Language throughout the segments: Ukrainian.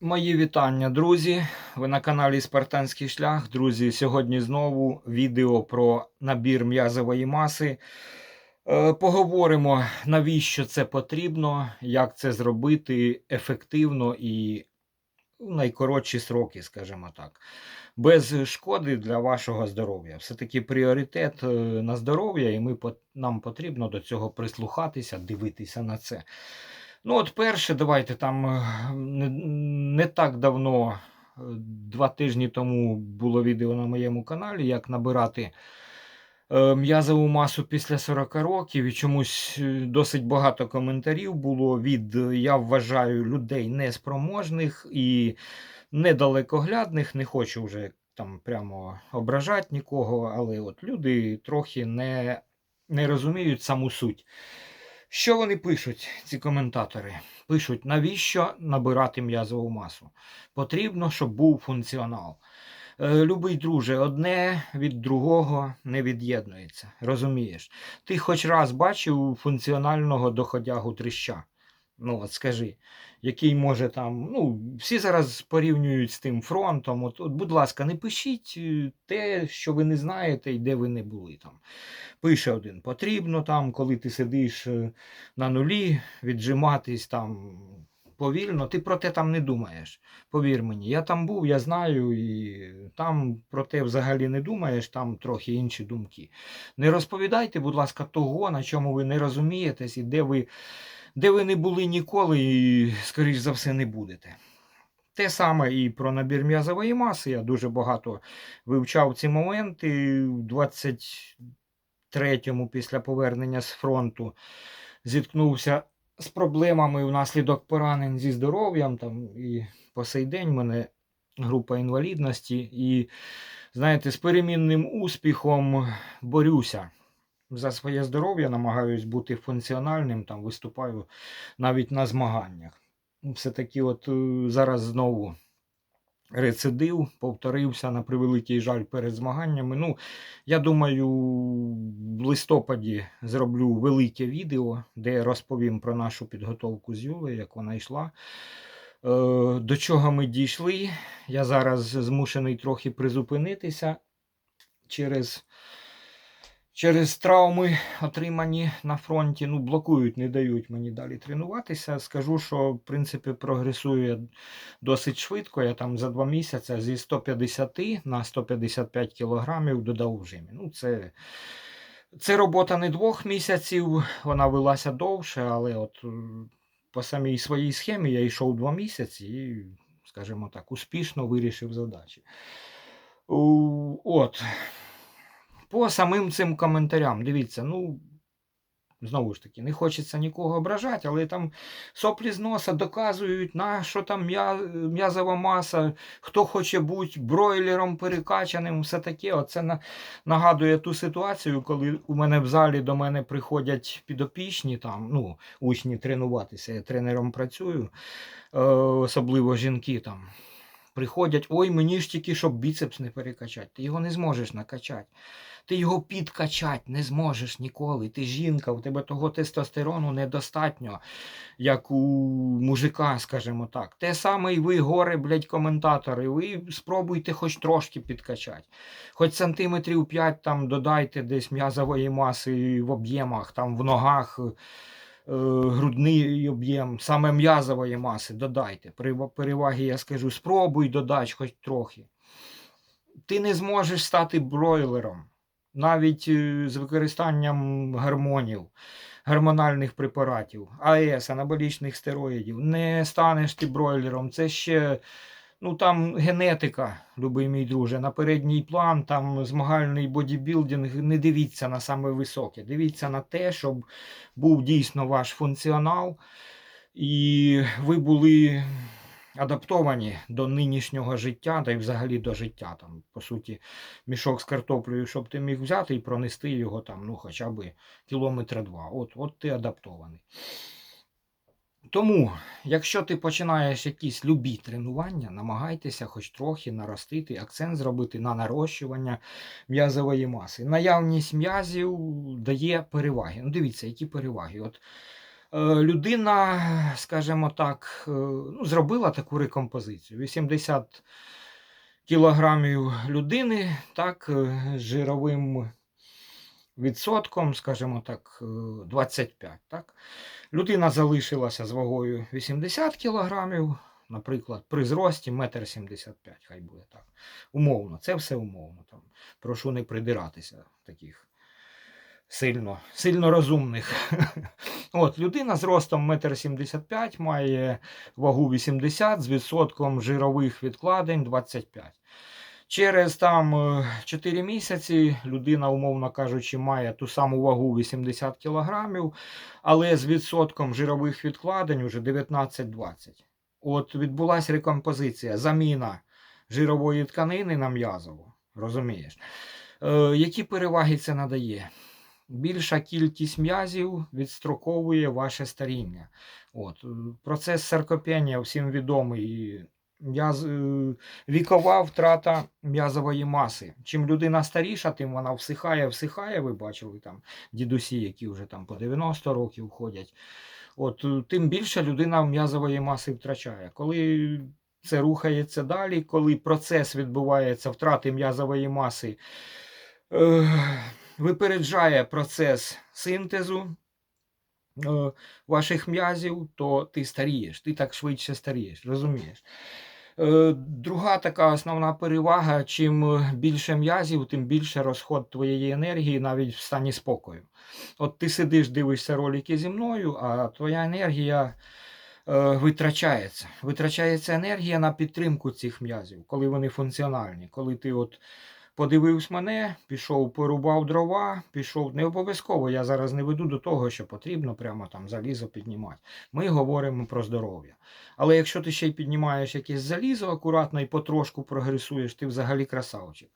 Мої вітання, друзі. Ви на каналі Спартанський шлях. Друзі, сьогодні знову відео про набір м'язової маси. Е, Поговоримо, навіщо це потрібно, як це зробити ефективно і в найкоротші сроки, скажімо так. Без шкоди для вашого здоров'я. Все-таки пріоритет е, на здоров'я, і ми, нам потрібно до цього прислухатися, дивитися на це. Ну, от перше, давайте там е, не, не так давно, е, два тижні тому було відео на моєму каналі, як набирати е, м'язову масу після 40 років. І чомусь досить багато коментарів було від, я вважаю, людей неспроможних і недалекоглядних. Не хочу вже там прямо ображати нікого, але от люди трохи не, не розуміють саму суть. Що вони пишуть, ці коментатори? Пишуть, навіщо набирати м'язову масу? Потрібно, щоб був функціонал. Е, Любий друже, одне від другого не від'єднується. Розумієш? Ти хоч раз бачив функціонального доходягу тріща? Ну, от скажи, який може там. Ну, всі зараз порівнюють з тим фронтом. От, от, будь ласка, не пишіть е, те, що ви не знаєте і де ви не були там. Пише один, потрібно там, коли ти сидиш е, на нулі, віджиматись там повільно. Ти про те там не думаєш. Повір мені, я там був, я знаю, і там про те взагалі не думаєш, там трохи інші думки. Не розповідайте, будь ласка, того, на чому ви не розумієтесь, і де ви, де ви не були ніколи, і, скоріш за все, не будете. Те саме і про набір м'язової маси. Я дуже багато вивчав ці моменти. У 23-му після повернення з фронту зіткнувся з проблемами внаслідок поранень зі здоров'ям. Там, і по сей день мене група інвалідності. І, знаєте, з перемінним успіхом борюся за своє здоров'я, намагаюсь бути функціональним, там виступаю навіть на змаганнях. Все-таки от е, зараз знову рецидив, повторився на превеликий жаль перед змаганнями. Ну, я думаю, в листопаді зроблю велике відео, де розповім про нашу підготовку з Юлею, як вона йшла. Е, До чого ми дійшли. Я зараз змушений трохи призупинитися через, через травми, отримані на фронті. Ну, блокують, не дають мені далі тренуватися. Скажу, що в принципі прогресую я досить швидко. Я там за два місяці зі 150 на 155 кілограмів додав в жимі. Ну, це, це робота не двох місяців, вона велася довше, але от е, по самій своїй схемі я йшов два місяці і, скажімо так, успішно вирішив задачі. От. По самим цим коментарям, дивіться, ну, знову ж таки, не хочеться нікого ображати, але там соплі з носа доказують, на що там м'язова маса, хто хоче бути бройлером перекачаним, все таке. Оце на, нагадує ту ситуацію, коли у мене в залі до мене приходять підопічні, там, ну, учні тренуватися, я тренером працюю, е, особливо жінки там. Приходять, ой, мені ж тільки, щоб біцепс не перекачати. Ти його не зможеш накачати. Ти його підкачати не зможеш ніколи. Ти жінка, у тебе того тестостерону недостатньо, як у мужика, скажімо так. Те саме і ви, горе, блядь, коментатори. Ви спробуйте хоч трошки підкачати. Хоч сантиметрів 5 там додайте десь м'язової маси в об'ємах, там в ногах. Е, Грудний об'єм, саме м'язової маси додайте. При переваги я скажу, спробуй додати хоч трохи. Ти не зможеш стати бройлером навіть е, з використанням гормонів, гормональних препаратів, АЕС, анаболічних стероїдів. Не станеш ти бройлером. Це ще ну, там генетика, любий мій друже, на передній план, там змагальний бодібілдинг. Не дивіться на саме високе. Дивіться на те, щоб був дійсно ваш функціонал, і ви були адаптовані до нинішнього життя, та й взагалі до життя. Там, по суті, мішок з картоплею, щоб ти міг взяти і пронести його там, ну, хоча б кілометра два. От, от ти адаптований. Тому, якщо ти починаєш якісь любі тренування, намагайтеся хоч трохи наростити, акцент зробити на нарощування м'язової маси. Наявність м'язів дає переваги. Ну, дивіться, які переваги. От Е, Людина, скажімо так, е, ну, зробила таку рекомпозицію. 80 кілограмів людини, так, е, з жировим відсотком, скажімо так, е, 25. Так. Людина залишилася з вагою 80 кілограмів, наприклад, при зрості 1,75 м, хай буде так. Умовно, це все умовно. Там. Прошу не придиратися таких сильно, сильно розумних. От, людина з ростом 1,75 м має вагу 80 з відсотком жирових відкладень 25. Через там е, 4 місяці людина, умовно кажучи, має ту саму вагу 80 кг, але з відсотком жирових відкладень уже 19-20. От відбулася рекомпозиція, заміна жирової тканини на м'язову. Розумієш? Е, які переваги це надає? Більша кількість м'язів відстроковує ваше старіння. От. е, Процес саркопенія всім відомий. М'яз, е, вікова втрата м'язової маси. Чим людина старіша, тим вона всихає, всихає. Ви бачили там дідусі, які вже там по 90 років ходять. От, е, тим більше людина м'язової маси втрачає. Коли це рухається далі, коли процес відбувається втрати м'язової маси, е, випереджає процес синтезу ваших м'язів, то ти старієш, ти так швидше старієш, розумієш? Е, Друга така основна перевага: чим е, більше м'язів, тим більше розход твоєї енергії навіть в стані спокою. От ти сидиш, дивишся ролики зі мною, а твоя енергія е, витрачається. Витрачається енергія на підтримку цих м'язів, коли вони функціональні. Коли ти от подивився мене, пішов, порубав дрова, пішов. Не обов'язково я зараз не веду до того, що потрібно прямо там залізо піднімати. Ми говоримо про здоров'я. Але якщо ти ще й піднімаєш якесь залізо акуратно і потрошку прогресуєш, ти взагалі красавчик.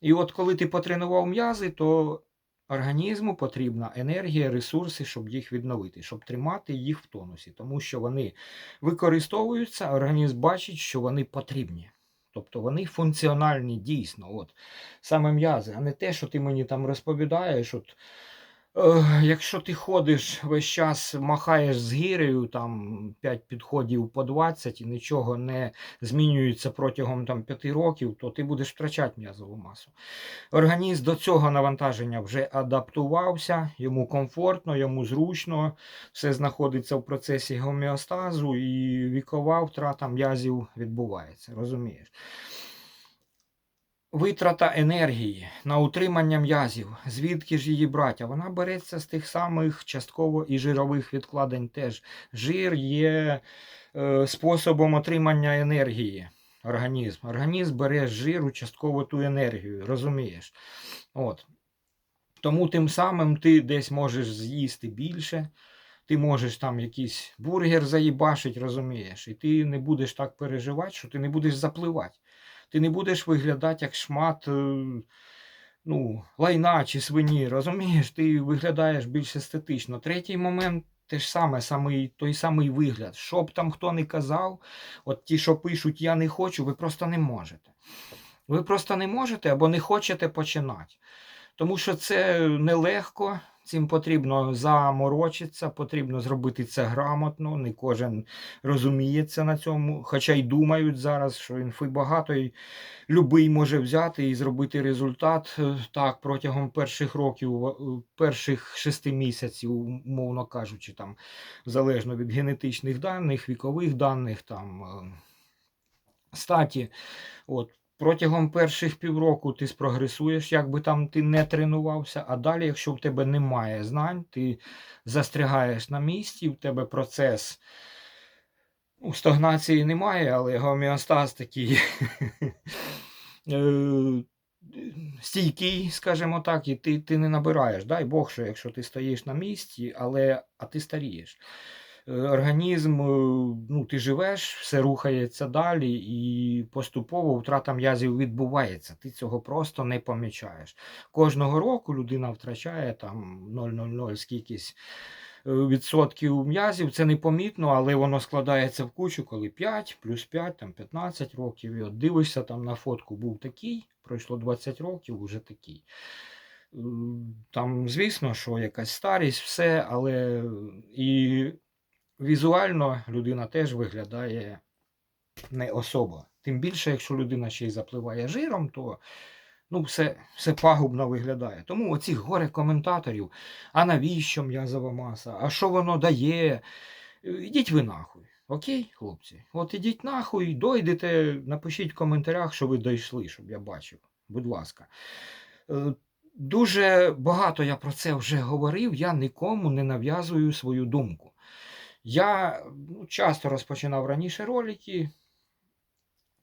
І от коли ти потренував м'язи, то організму потрібна енергія, ресурси, щоб їх відновити, щоб тримати їх в тонусі, тому що вони використовуються, організм бачить, що вони потрібні. Тобто вони функціональні дійсно. От. Саме м'язи, а не те, що ти мені там розповідаєш. От, якщо ти ходиш весь час, махаєш з гірею, там 5 підходів по 20 і нічого не змінюється протягом там, 5 років, то ти будеш втрачати м'язову масу. Організм до цього навантаження вже адаптувався, йому комфортно, йому зручно, все знаходиться в процесі гомеостазу, і вікова втрата м'язів відбувається. Розумієш? Витрата енергії на утримання м'язів, звідки ж її брати? Вона береться з тих самих частково і жирових відкладень теж. Жир є е, способом отримання енергії. Організм. Організм бере з жиру частково ту енергію, розумієш? От. Тому тим самим ти десь можеш з'їсти більше, ти можеш там якийсь бургер заїбашить, розумієш, і ти не будеш так переживати, що ти не будеш запливати. Ти не будеш виглядати як шмат е, ну, лайна чи свині, розумієш, ти виглядаєш більш естетично. Третій момент те ж саме, самий, той самий вигляд. Що б там хто не казав, от ті, що пишуть я не хочу, ви просто не можете. Ви просто не можете або не хочете починати. Тому що це нелегко, цим потрібно заморочитися, потрібно зробити це грамотно. Не кожен розуміється на цьому, хоча й думають зараз, що інфи багато, і любий може взяти і зробити результат е, так протягом перших років, перших шести місяців, умовно кажучи, там залежно від генетичних даних, вікових даних, там е, статі. От. Протягом перших півроку ти спрогресуєш, як би там ти не тренувався, а далі, якщо в тебе немає знань, ти застрягаєш на місці, в тебе процес ну, стагнації немає, але гомеостаз такий е, стійкий, скажімо так, і ти, ти не набираєш. Дай Бог, що якщо ти стоїш на місці, але а ти старієш. Організм, е, ну, ти живеш, все рухається далі, і поступово втрата м'язів відбувається. Ти цього просто не помічаєш. Кожного року людина втрачає там 0,00 скількись е, відсотків м'язів. Це непомітно, але воно складається в кучу, коли 5, плюс 5, там 15 років. І от дивишся там на фотку, був такий, пройшло 20 років, уже такий. Там, звісно, що якась старість, все, але і візуально людина теж виглядає не особо. Тим більше, якщо людина ще й запливає жиром, то ну, все, все пагубно виглядає. Тому оці горе коментаторів, а навіщо м'язова маса, а що воно дає? Ідіть ви нахуй. Окей, хлопці? От ідіть нахуй, дойдете, напишіть в коментарях, що ви дійшли, щоб я бачив. Будь ласка. Е, Дуже багато я про це вже говорив, я нікому не нав'язую свою думку. Я ну, часто розпочинав раніше ролики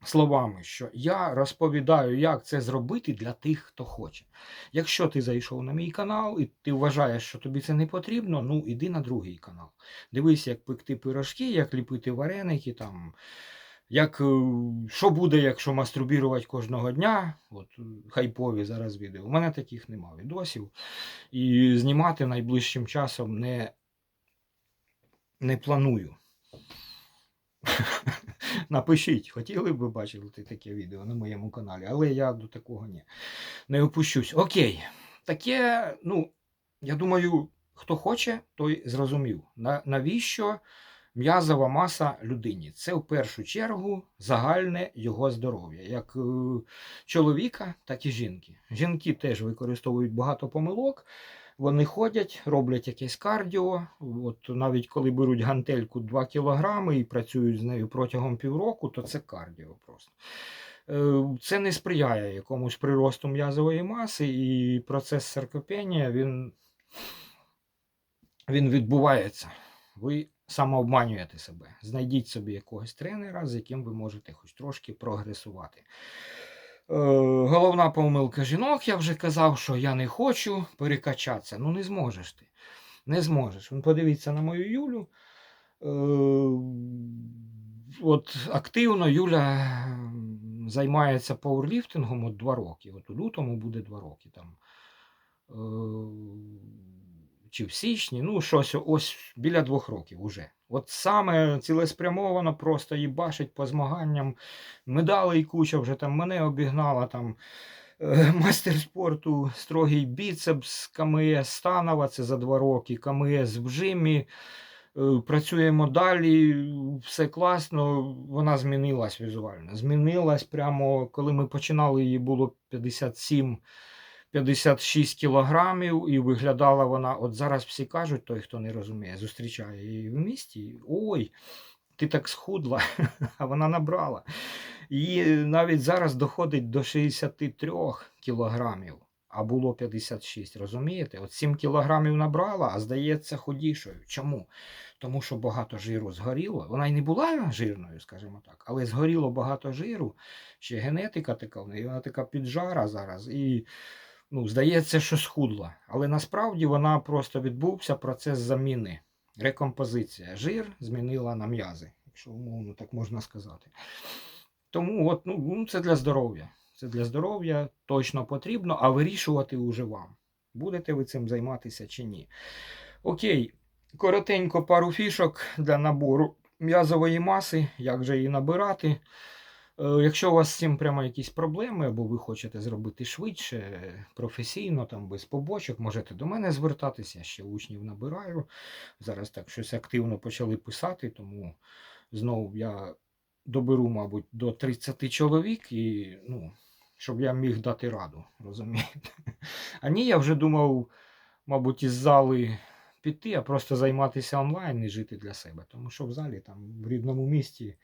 словами, що я розповідаю, як це зробити для тих, хто хоче. Якщо ти зайшов на мій канал і ти вважаєш, що тобі це не потрібно, ну іди на другий канал. Дивись, як пекти пирожки, як ліпити вареники, там, як, е, що буде, якщо мастурбірувати кожного дня. От е, хайпові зараз відео. У мене таких нема відосів. І знімати найближчим часом не, не планую. Напишіть, хотіли б ви бачити таке відео на моєму каналі, але я до такого не, не опущусь. Окей. Таке, ну, я думаю, хто хоче, той зрозумів. На, навіщо м'язова маса людині? Це в першу чергу загальне його здоров'я, як е, чоловіка, так і жінки. Жінки теж використовують багато помилок. Вони ходять, роблять якесь кардіо. От навіть коли беруть гантельку 2 кг і працюють з нею протягом півроку, то це кардіо просто. Е, Це не сприяє якомусь приросту м'язової маси, і процес саркопенія він, він відбувається. Ви самообманюєте себе. Знайдіть собі якогось тренера, з яким ви можете хоч трошки прогресувати. Е, Головна помилка жінок, я вже казав, що я не хочу перекачатися. Ну, не зможеш ти. Не зможеш. Подивіться на мою Юлю. Е, От активно Юля займається пауерліфтингом от два роки. От у лютому буде два роки там. Чи в січні, ну, щось ось біля двох років уже. От саме цілеспрямовано просто їбашить по змаганням. Медалей куча вже там мене обігнала там. е, Мастер спорту строгий біцепс, КМС Станова, це за два роки, КМС в жимі. Е, Працюємо далі, все класно. Вона змінилась візуально. Змінилась прямо, коли ми починали, їй було 57 56 кілограмів, і виглядала вона. От зараз всі кажуть, той, хто не розуміє, зустрічає її в місті. Ой, ти так схудла, а вона набрала. І навіть зараз доходить до 63 кілограмів, а було 56, розумієте? От 7 кілограмів набрала, а здається худішою. Чому? Тому що багато жиру згоріло. Вона й не була жирною, скажімо так, але згоріло багато жиру. Ще генетика така в неї, вона така піджара зараз. І ну, здається, що схудла. Але насправді вона просто відбувся процес заміни. Рекомпозиція. Жир змінила на м'язи, якщо умовно так можна сказати. Тому от, ну, ну, це для здоров'я. Це для здоров'я точно потрібно, а вирішувати уже вам. Будете ви цим займатися чи ні. Окей, коротенько пару фішок для набору м'язової маси, як же її набирати. Е, Якщо у вас з цим прямо якісь проблеми, або ви хочете зробити швидше, професійно, там без побочок, можете до мене звертатися. Я ще учнів набираю. Зараз так щось активно почали писати, тому знову я доберу, мабуть, до 30 чоловік, і, ну, щоб я міг дати раду, розумієте? А ні, я вже думав, мабуть, із зали піти, а просто займатися онлайн і жити для себе. Тому що в залі, там, в рідному місті.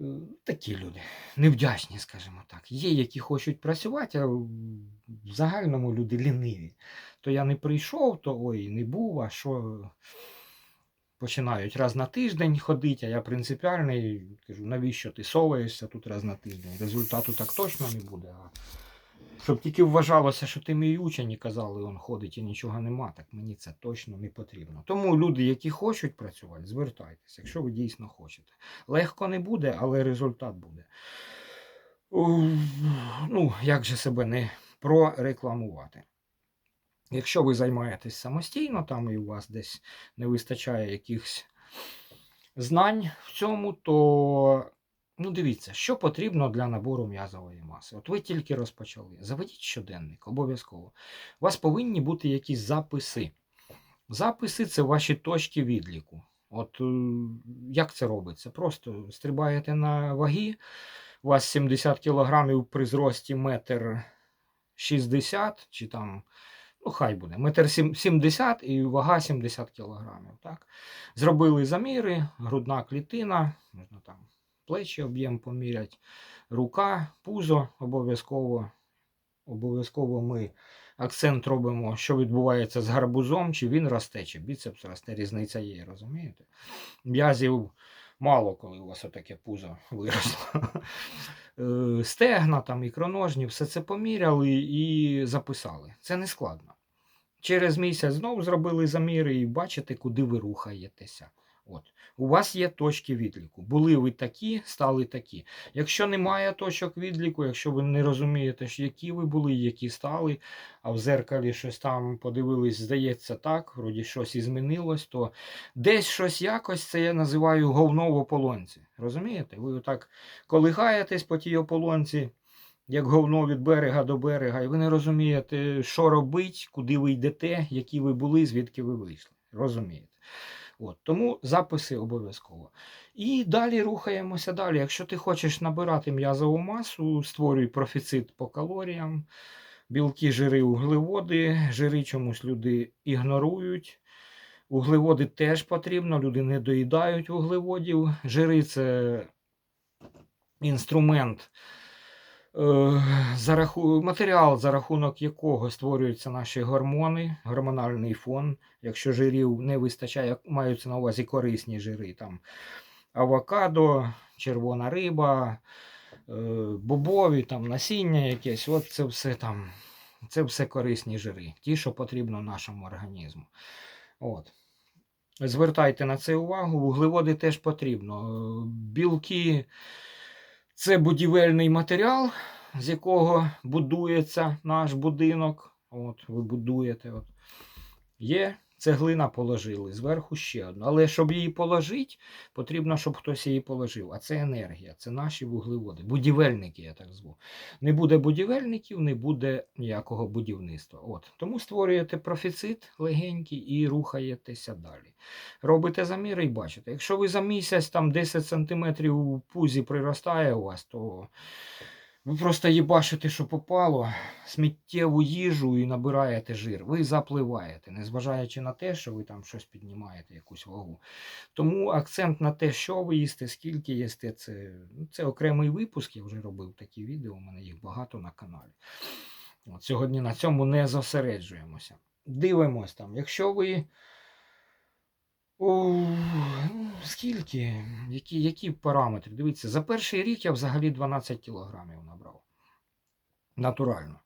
Е, Такі люди, невдячні, скажімо так. Є, які хочуть працювати, а в загальному люди ліниві. То я не прийшов, то ой, не був, а що починають раз на тиждень ходити, а я принципіальний, кажу, навіщо ти соваєшся тут раз на тиждень? Результату так точно не буде. А щоб тільки вважалося, що ти мій учень і казали, он ходить і нічого нема, так мені це точно не потрібно. Тому люди, які хочуть працювати, звертайтеся, якщо ви дійсно хочете. Легко не буде, але результат буде. Ну, як же себе не прорекламувати? Якщо ви займаєтесь самостійно, там і у вас десь не вистачає якихось знань в цьому, то Ну, дивіться, що потрібно для набору м'язової маси. От ви тільки розпочали. Заведіть щоденник, обов'язково. У вас повинні бути якісь записи. Записи це ваші точки відліку. От е, як це робиться? Просто стрибаєте на ваги, у вас 70 кг при зрості метр 60 чи там, ну хай буде, метр 70 і вага 70 кг. Так? Зробили заміри, грудна клітина, можна там плечі об'єм поміряти, рука, пузо обов'язково. Обов'язково ми акцент робимо, що відбувається з гарбузом, чи він росте, чи біцепс росте, різниця є, розумієте? М'язів мало, коли у вас отаке пузо виросло. Е, Стегна, там, ікроножні, все це поміряли і записали. Це не складно. Через місяць знову зробили заміри і бачите, куди ви рухаєтеся. От. У вас є точки відліку. Були ви такі, стали такі. Якщо немає точок відліку, якщо ви не розумієте, які ви були, які стали, а в зеркалі щось там подивились, здається так, вроді щось і змінилось, то десь щось якось це я називаю говно в ополонці. Розумієте? Ви отак колихаєтесь по тій ополонці, як говно від берега до берега, і ви не розумієте, що робить, куди ви йдете, які ви були, звідки ви вийшли. Розумієте? От, тому записи обов'язково. І далі рухаємося далі. Якщо ти хочеш набирати м'язову масу, створюй профіцит по калоріям, білки, жири, углеводи. Жири чомусь люди ігнорують. Углеводи теж потрібно, люди не доїдають вуглеводів. Жири це інструмент, за раху... матеріал, за рахунок якого створюються наші гормони, гормональний фон. Якщо жирів не вистачає, маються на увазі корисні жири, там авокадо, червона риба, е, бобові, там насіння якесь, от це все там. Це все корисні жири, ті, що потрібно нашому організму. От. Звертайте на це увагу, вуглеводи теж потрібно. Е, Білки це будівельний матеріал, з якого будується наш будинок. От, ви будуєте. От. Є цеглина положили, зверху ще одну. Але щоб її положити, потрібно, щоб хтось її положив. А це енергія, це наші вуглеводи. Будівельники, я так зву. Не буде будівельників, не буде ніякого будівництва. От. Тому створюєте профіцит легенький і рухаєтеся далі. Робите заміри і бачите. Якщо ви за місяць там 10 см у пузі приростає у вас, то ви просто їбашите, що попало, сміттєву їжу і набираєте жир. Ви запливаєте, незважаючи на те, що ви там щось піднімаєте, якусь вагу. Тому акцент на те, що ви їсте, скільки їсте, це, ну, це окремий випуск. Я вже робив такі відео, у мене їх багато на каналі. От, сьогодні на цьому не зосереджуємося. Дивимось там, якщо ви. О, ну, скільки? Які, які параметри? Дивіться, за перший рік я взагалі 12 кілограмів набрав. Натурально.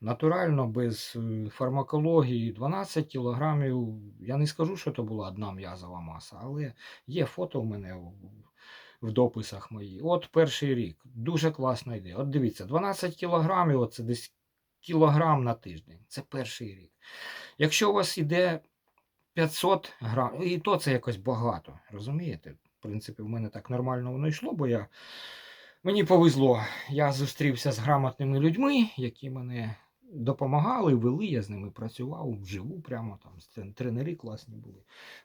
Натурально, без е, фармакології 12 кілограмів. Я не скажу, що це була одна м'язова маса, але є фото в мене в, дописах мої. От перший рік. Дуже класна ідея. От дивіться, 12 кілограмів це десь кілограм на тиждень. Це перший рік. Якщо у вас іде 500 грам, і то це якось багато, розумієте? В принципі, в мене так нормально воно йшло, бо я мені повезло. Я зустрівся з грамотними людьми, які мене допомагали, вели, я з ними працював вживу, прямо там тренери класні були.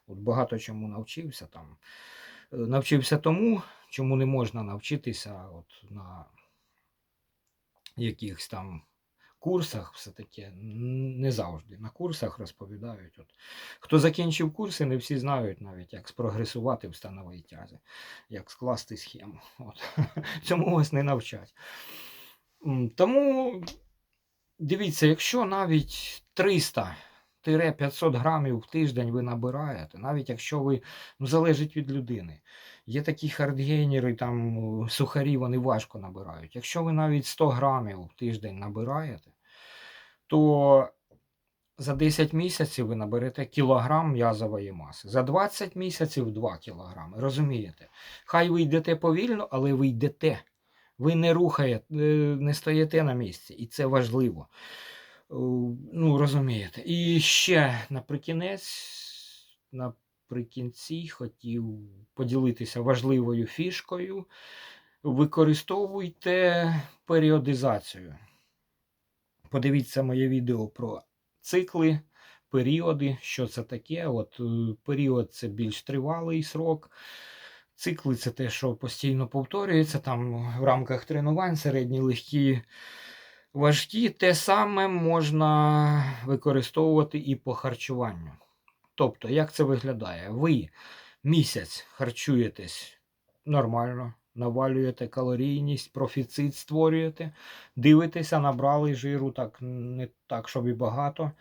От багато чому навчився там. Е, Навчився тому, чому не можна навчитися от на якихось там курсах, все таке не завжди. На курсах розповідають. От. Хто закінчив курси, не всі знають навіть, як спрогресувати в становій тязі, як скласти схему. От. Цьому вас не навчать. Тому дивіться, якщо навіть 300 500 грамів в тиждень ви набираєте, навіть якщо ви ну, залежить від людини. Є такі хардгейнери, там сухарі, вони важко набирають. Якщо ви навіть 100 грамів в тиждень набираєте, то за 10 місяців ви наберете кілограм м'язової маси. За 20 місяців 2 кілограми. Розумієте? Хай ви йдете повільно, але ви йдете. Ви не рухаєте, не стоїте на місці, і це важливо. Ну, розумієте. І ще наприкінець, наприкінці хотів поділитися важливою фішкою. використовуйте періодизацію. Подивіться моє відео про цикли, періоди, що це таке. От е, період це більш тривалий срок. Цикли це те, що постійно повторюється там в рамках тренувань, середні, легкі, важкі. Те саме можна використовувати і по харчуванню. Тобто, як це виглядає? Ви місяць харчуєтесь нормально, навалюєте калорійність, профіцит створюєте, дивитеся, набрали жиру, так не так, щоб і багато.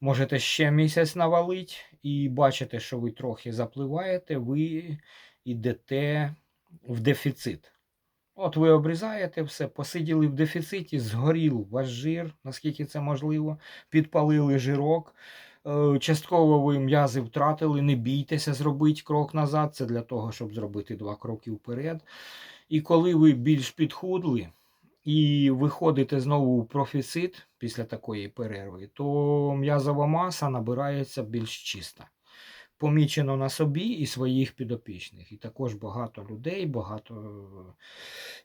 Можете ще місяць навалити і бачите, що ви трохи запливаєте, ви йдете в дефіцит. От ви обрізаєте все, посиділи в дефіциті, згорів ваш жир, наскільки це можливо, підпалили жирок. Е, Частково ви м'язи втратили, не бійтеся зробити крок назад. Це для того, щоб зробити два кроки вперед. І коли ви більш підхудли і виходите знову у профіцит після такої перерви, то м'язова маса набирається більш чиста. Помічено на собі і своїх підопічних. І також багато людей, багато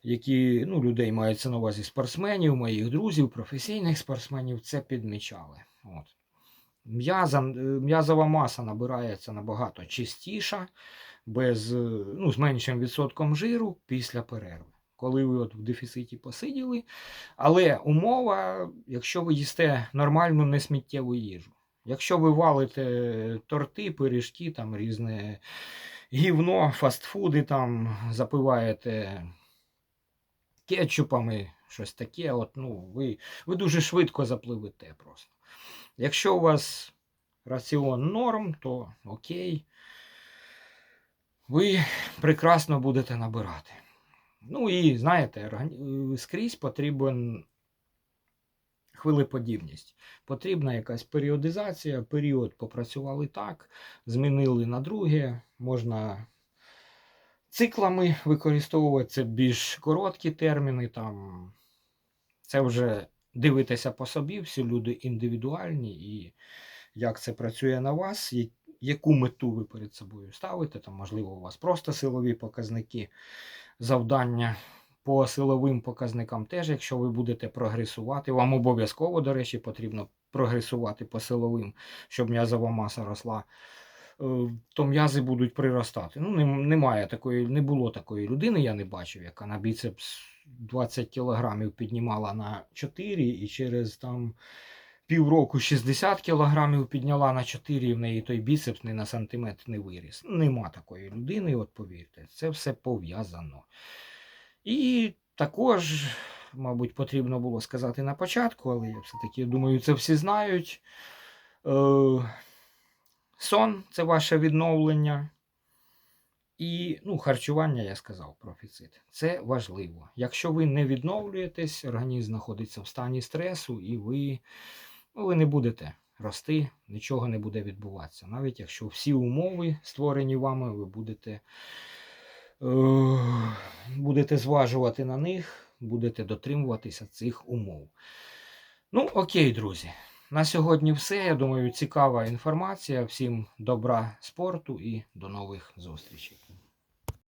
які ну, людей мається на увазі спортсменів, моїх друзів, професійних спортсменів, це підмічали. От. М'язова маса набирається набагато чистіша, без, ну, з меншим відсотком жиру після перерви. Коли ви от в дефіциті посиділи. Але умова, якщо ви їсте нормальну несміттєву їжу. Якщо ви валите торти, пиріжки, там різне гівно, фастфуди, там запиваєте кетчупами, щось таке, от, ну, ви, ви дуже швидко запливете просто. Якщо у вас раціон норм, то окей, ви прекрасно будете набирати. Ну і знаєте, скрізь потрібен хвилеподібність. Потрібна якась періодизація, період попрацювали так, змінили на друге, можна циклами використовувати, це більш короткі терміни. Там. Це вже дивитися по собі, всі люди індивідуальні, і як це працює на вас, яку мету ви перед собою ставите. Там, можливо, у вас просто силові показники, завдання по силовим показникам теж, якщо ви будете прогресувати, вам обов'язково, до речі, потрібно прогресувати по силовим, щоб м'язова маса росла. е, То м'язи будуть приростати. Ну, немає такої, не було такої людини, я не бачив, яка на біцепс 20 кілограмів піднімала на 4 і через там півроку 60 кілограмів підняла на 4, і в неї той біцепс ні на сантиметр не виріс. Нема такої людини, от повірте, це все пов'язано. І також, мабуть, потрібно було сказати на початку, але я все-таки думаю, це всі знають. Е, сон це ваше відновлення. І ну, харчування, я сказав, профіцит. Це важливо. Якщо ви не відновлюєтесь, організм знаходиться в стані стресу, і ви, ну, ви не будете рости, нічого не буде відбуватися. Навіть якщо всі умови створені вами, ви будете, будете зважувати на них, будете дотримуватися цих умов. Ну, окей, друзі. На сьогодні все. Я думаю, цікава інформація. Всім добра спорту і до нових зустрічей.